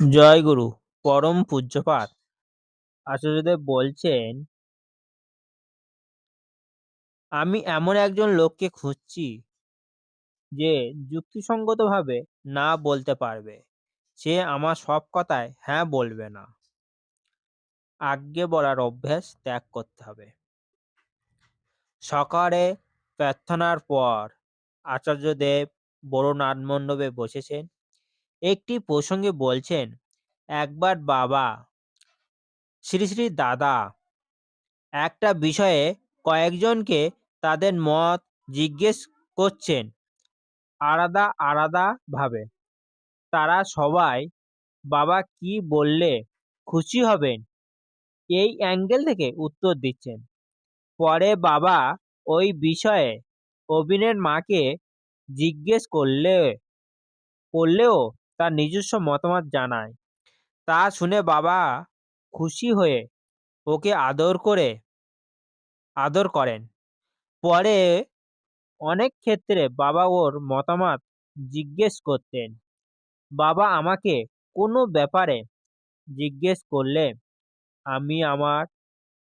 জয়গুরু পরম পূজ্যপাত আচার্যদেব বলছেন, আমি এমন একজন লোককে খুঁজছি যে যুক্তিসঙ্গতভাবে না বলতে পারবে। সে আমার সব কথায় হ্যাঁ বলবে না। আজ্ঞে বলার অভ্যাস ত্যাগ করতে হবে। সকালে প্রার্থনার পর আচার্যদেব বড় নাট মণ্ডপে বসেছেন। একটি প্রসঙ্গে বলছেন, একবার বাবা, শ্রী শ্রী দাদা, একটা বিষয়ে কয়েকজনকে তাদের মত জিজ্ঞেস করছেন, আলাদা আলাদা ভাবে। তারা সবাই, বাবা, কি বললে খুশি হবেন? এই অ্যাঙ্গেল থেকে উত্তর দিচ্ছেন। পরে বাবা ওই বিষয়ে অবিনের মাকে জিজ্ঞেস করলে, করলেও তার নিজস্ব মতামত জানায়। তা শুনে বাবা খুশি হয়ে ওকে আদর করে, আদর করেন। পরে অনেক ক্ষেত্রে বাবা ওর মতামত জিজ্ঞেস করতেন। বাবা, আমাকে কোনো ব্যাপারে জিজ্ঞেস করলে আমি আমার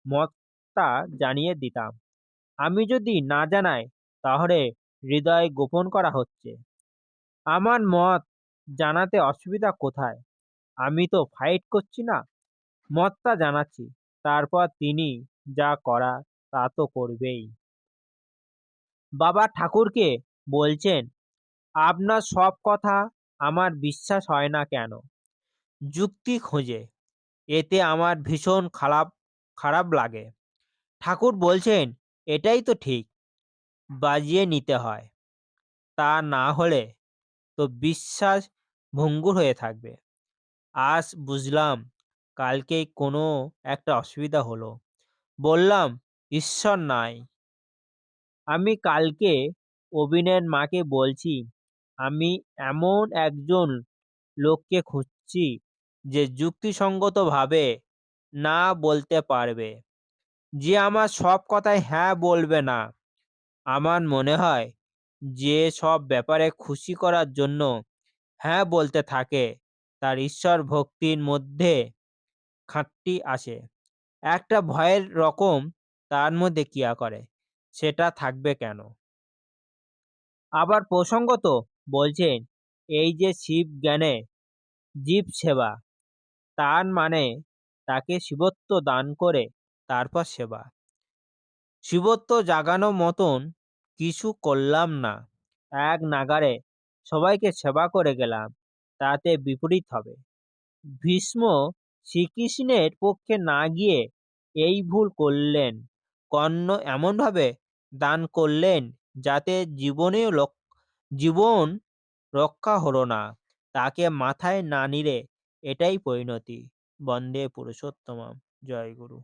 মতটা জানিয়ে দিতাম? আমি যদি না জানাই, তাহলে হৃদয় গোপন করা হচ্ছে। আমার মত জানাতে অসুবিধা কোথায়? আমি তো ফাইট করছি না। মতটা জানাচ্ছি, তারপর তিনি যা করা তা তো করবেই। বাবা ঠাকুরকে বলছেন, আপনার সব কথা আমার বিশ্বাস হয় না কেন? যুক্তি খোঁজে। এতে আমার ভীষণ খারাপ খারাপ লাগে। ঠাকুর বলছেন, এটাই তো ঠিক। বাজিয়ে নিতে হয়। তা না হলে তো বিশ্বাস ভঙ্গুর হয়ে থাকবে। আজ বুঝলাম কালকেই কোনো একটা অসুবিধা হলো। বললাম, ঈশ্বর নাই। আমি কালকে অবিনের মাকে বলছি, আমি এমন একজন লোককে খুঁজছি যে যুক্তিসঙ্গতভাবে না বলতে পারবে। যে আমার সব কথায় হ্যাঁ বলবে না। আমার মনে হয় যে সব ব্যাপারে খুশি করার জন্য হ্যাঁ বলতে থাকে। তার ঈশ্বর ভক্তির মধ্যে খাঁটটি আসে। একটা ভয়ের রকম তার মধ্যে ক্রিয়া করে, সেটা থাকবে কেন? আবার প্রসঙ্গত বলছেন, এই যে শিব জ্ঞানে জীব সেবা, তার মানে তাকে শিবত্ব দান করে তারপর সেবা। শিবত্ব জাগানো মতন কিছু করলাম না। এক নাগারে সবাইকে সেবা করে গেলাম, তাতে বিপরীত হবে। ভীষ্ম শ্রীকৃষ্ণের পক্ষে না গিয়ে এই ভুল করলেন, কর্ণ এমনভাবে দান করলেন যাতে জীবনেও জীবন রক্ষা হলো না, তাকে মাথায় না নিলে এটাই পরিণতি। বন্দে পুরুষোত্তমম। জয় গুরু।